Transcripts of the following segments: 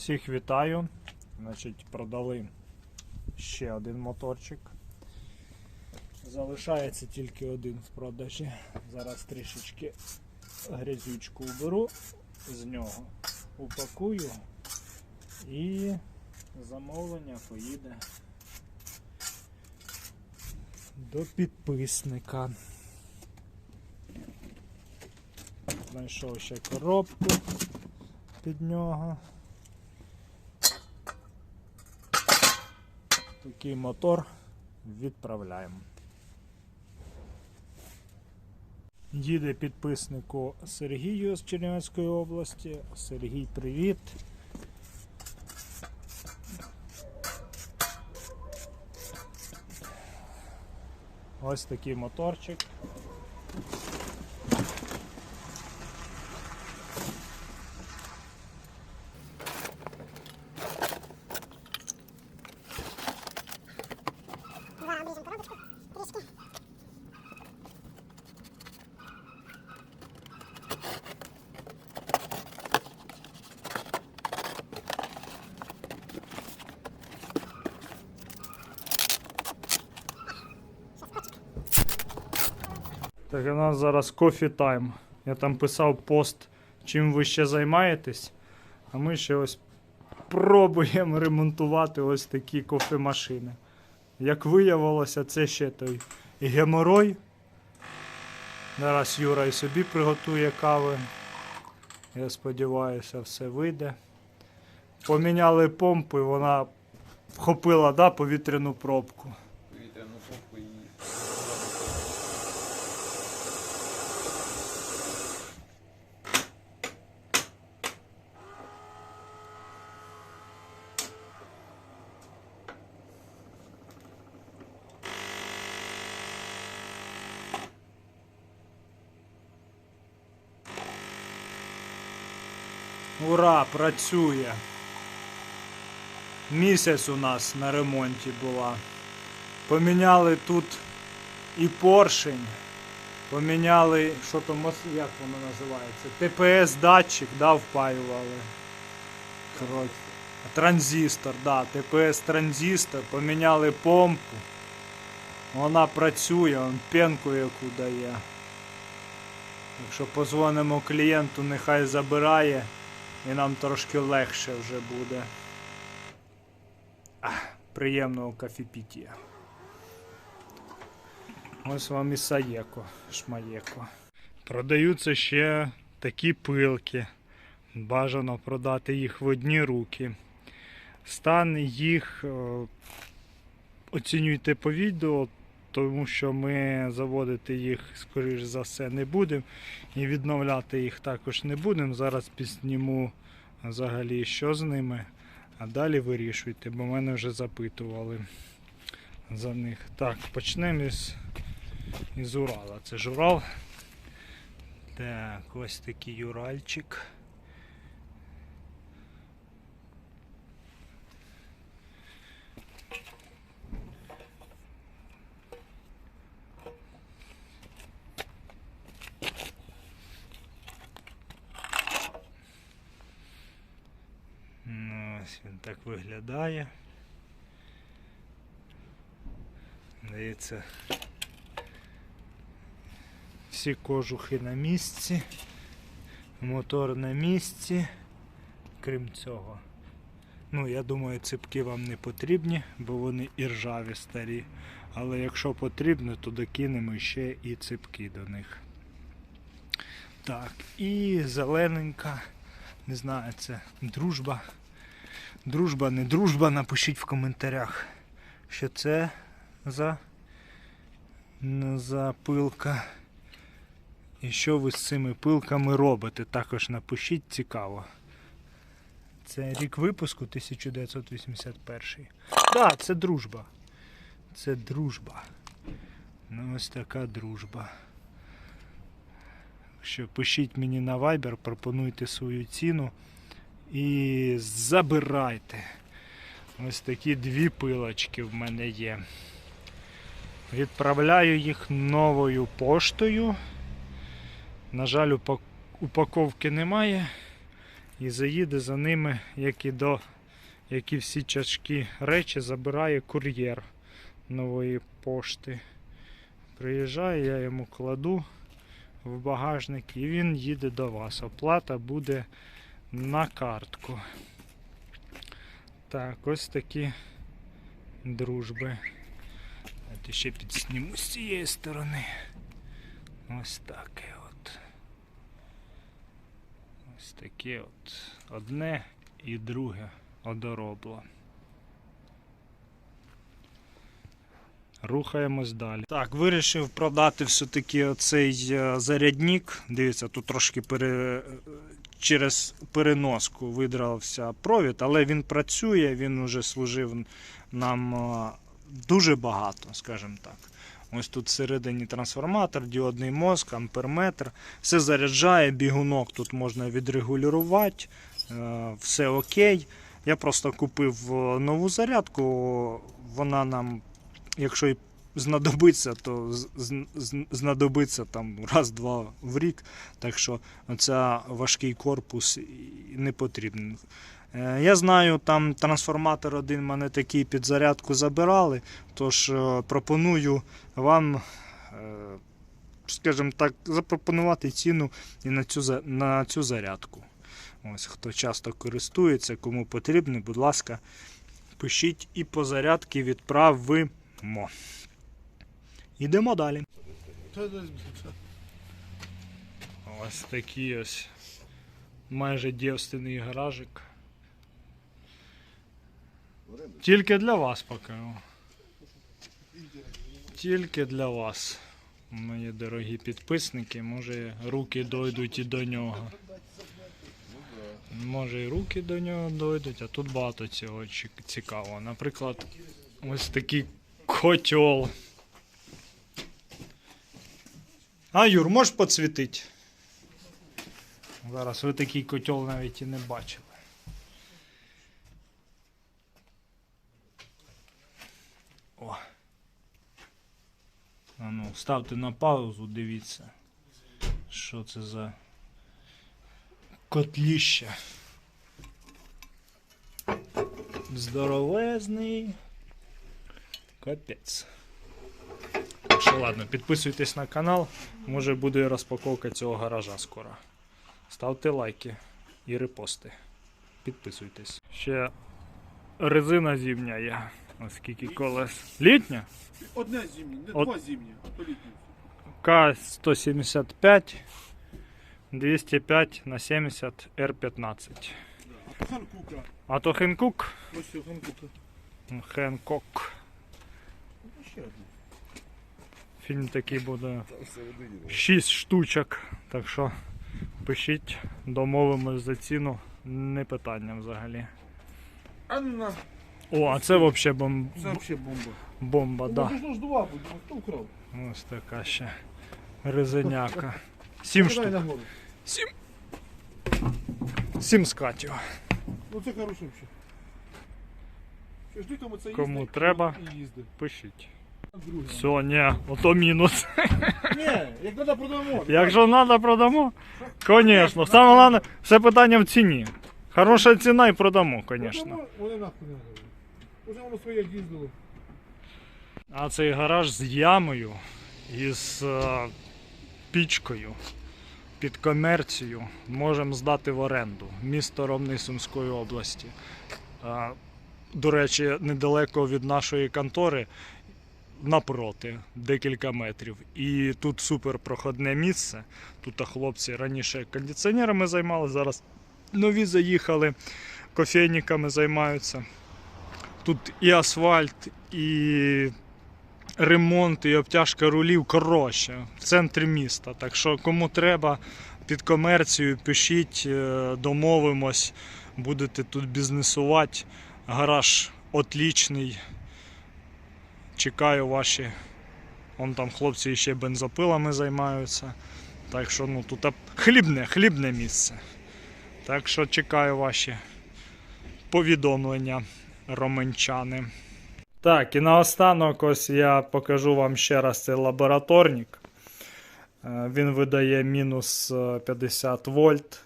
Всіх вітаю. Значить, продали ще один моторчик. Залишається тільки один в продажі. Зараз трішечки грязючку уберу з нього, упакую і замовлення поїде до підписника. Знайшов ще коробку під нього. Такий мотор відправляємо. Їде підписнику Сергію з Чернівецької області. Сергій, привіт. Ось такий моторчик. Так, у нас зараз кофі тайм. Я там писав пост, чим ви ще займаєтесь. А ми ще ось пробуємо ремонтувати ось такі кофемашини. Як виявилося, це ще той геморой. Зараз Юра і собі приготує кави. Я сподіваюся, все вийде. Поміняли помпу вона вхопила да, повітряну пробку. повітряну попу і Ура, працює. Місяць у нас на ремонті була. Поміняли тут і поршень. Поміняли, що там, як воно називається? ТПС датчик, да, впаювали. Коротше. Транзистор, да, ТПС транзистор, поміняли помпу. Вона працює, он пенку яку дає. Якщо позвонимо клієнту, нехай забирає і нам трошки легше вже буде. Ах, приємного кафепітія. Ось вам і саєко, шмаєко. Продаються ще такі пилки. Бажано продати їх в одні руки. Стан їх е, оцінюйте по відео, тому що ми заводити їх, скоріш за все, не будемо. І відновляти їх також не будемо. Зараз підсніму взагалі, що з ними. А далі вирішуйте, бо мене вже запитували за них. Так, почнемо із, із Урала. Це ж Урал. Так, ось такий Уральчик. Ну, ось він так виглядає. Дивіться. Всі кожухи на місці, мотор на місці, крім цього. Ну, я думаю, ципки вам не потрібні, бо вони і ржаві старі. Але якщо потрібно, то докинемо ще і ципки до них. Так, і зелененька. Не знаю, це дружба. Дружба, не дружба, напишіть в коментарях, що це за, за пилка. І що ви з цими пилками робите? Також напишіть цікаво. Це рік випуску 1981. Так, да, це дружба. Це дружба. Ну ось така дружба. Що пишіть мені на Viber, пропонуйте свою ціну і забирайте. Ось такі дві пилочки в мене є. Відправляю їх новою поштою. На жаль, упаковки немає. і заїде за ними, як і до як і всі тяжкі речі, забирає кур'єр нової пошти. Приїжджає, я йому кладу в багажник і він їде до вас. Оплата буде на картку. Так, ось такі дружби. Давайте ще підсніму з цієї сторони. Ось таке от. Ось таке от. Одне і друге одоробло. Рухаємось далі. Так, вирішив продати все-таки оцей е, зарядник. Дивіться, тут трошки пере... через переноску видрався провід, але він працює, він уже служив нам е, дуже багато, скажімо так. Ось тут всередині трансформатор, діодний мозк, амперметр. Все заряджає, бігунок тут можна відрегулювати, е, все окей. Я просто купив е, нову зарядку, вона нам, якщо і знадобиться, то знадобиться там раз-два в рік. Так що оця важкий корпус не потрібен. Е, Я знаю, там трансформатор один мене такий під зарядку забирали, тож е, пропоную вам, е, скажімо так, запропонувати ціну і на цю, на цю зарядку. Ось хто часто користується, кому потрібно, будь ласка, пишіть і по зарядки відправимо. Ідемо далі. Ось такий ось майже дівственний гаражик. Тільки для вас поки. Тільки для вас, мої дорогі підписники. Може руки дойдуть і до нього. Може і руки до нього дойдуть, а тут багато цього цікавого. Наприклад, ось такий котел. А, Юр, можеш поцвітити? Зараз ви такий котел навіть і не бачили. О. А ну, ставте на паузу, дивіться. Що це за котліще. Здоровезний. Капець. Так що ладно, підписуйтесь на канал. Може буде розпаковка цього гаража скоро. Ставте лайки і репости. Підписуйтесь. Ще резина зимня є. Ось скільки колес. Літня? Одне зимнє, не От- два зимні, а то літні. К-175 205 на 70 Р15. Да. Ханкука. А то Хенкук. Ханкука. Хенкок. Ще одне. Фільм такий буде 6 штучок. Так що пишіть, домовимось за ціну. Не питання взагалі. А ну на, О, а це взагалі бом... це взагалі бомба. бомба, Да. да. Можна ж два буде, хто вкрав? Ось така ще резиняка. Сім штук. нагору. Сім скатів. Ну це хороше взагалі. Кому треба. Пишіть. Все, ні, ото мінус. Ні, як треба продамо. Якщо треба, продамо. Звісно. Саме головне, все питання в ціні. Хороша ціна і продамо, звісно. Вони нахуй не треба. Уже воно своє їздило. А цей гараж з ямою і з е, пічкою під комерцію можемо здати в оренду. Місто Ромни Сумської області. Е, До речі, недалеко від нашої контори. Напроти, декілька метрів. І тут супер проходне місце. Тут хлопці раніше кондиціонерами займалися, зараз нові заїхали, кофейниками займаються. Тут і асфальт, і ремонт, і обтяжка рулів. Коротше, в центрі міста. Так що кому треба під комерцію, пишіть, е, домовимось, будете тут бізнесувати. Гараж отлічний. Чекаю ваші. Вон там хлопці ще бензопилами займаються. Так що ну тут хлібне, хлібне місце. Так що чекаю ваші повідомлення, романчани. Так, і наостанок ось я покажу вам ще раз цей лабораторник. Е, Він видає мінус е, 50 вольт.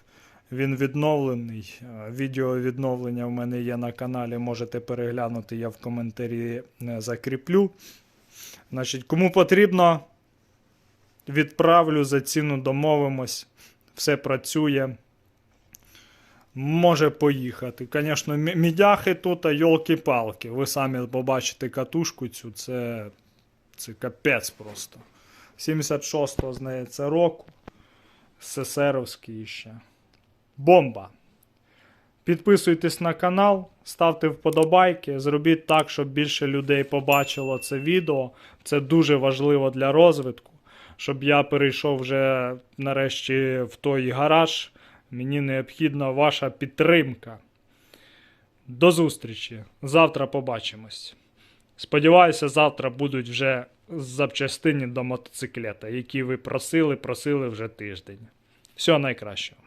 Він відновлений. Е, Відео відновлення в мене є на каналі. Можете переглянути, я в коментарі е, закріплю. Значить, кому потрібно, відправлю за ціну домовимось. Все працює. Може поїхати. Звісно, мідяхи тут, а йолки-палки. Ви самі побачите катушку цю, це, це капець просто. 76-го, здається, року. СССРовський ще. Бомба. Підписуйтесь на канал, ставте вподобайки, зробіть так, щоб більше людей побачило це відео. Це дуже важливо для розвитку. Щоб я перейшов вже нарешті в той гараж. Мені необхідна ваша підтримка. До зустрічі. Завтра побачимось. Сподіваюся, завтра будуть вже запчастини до мотоциклета, які ви просили, просили вже тиждень. Всього найкращого.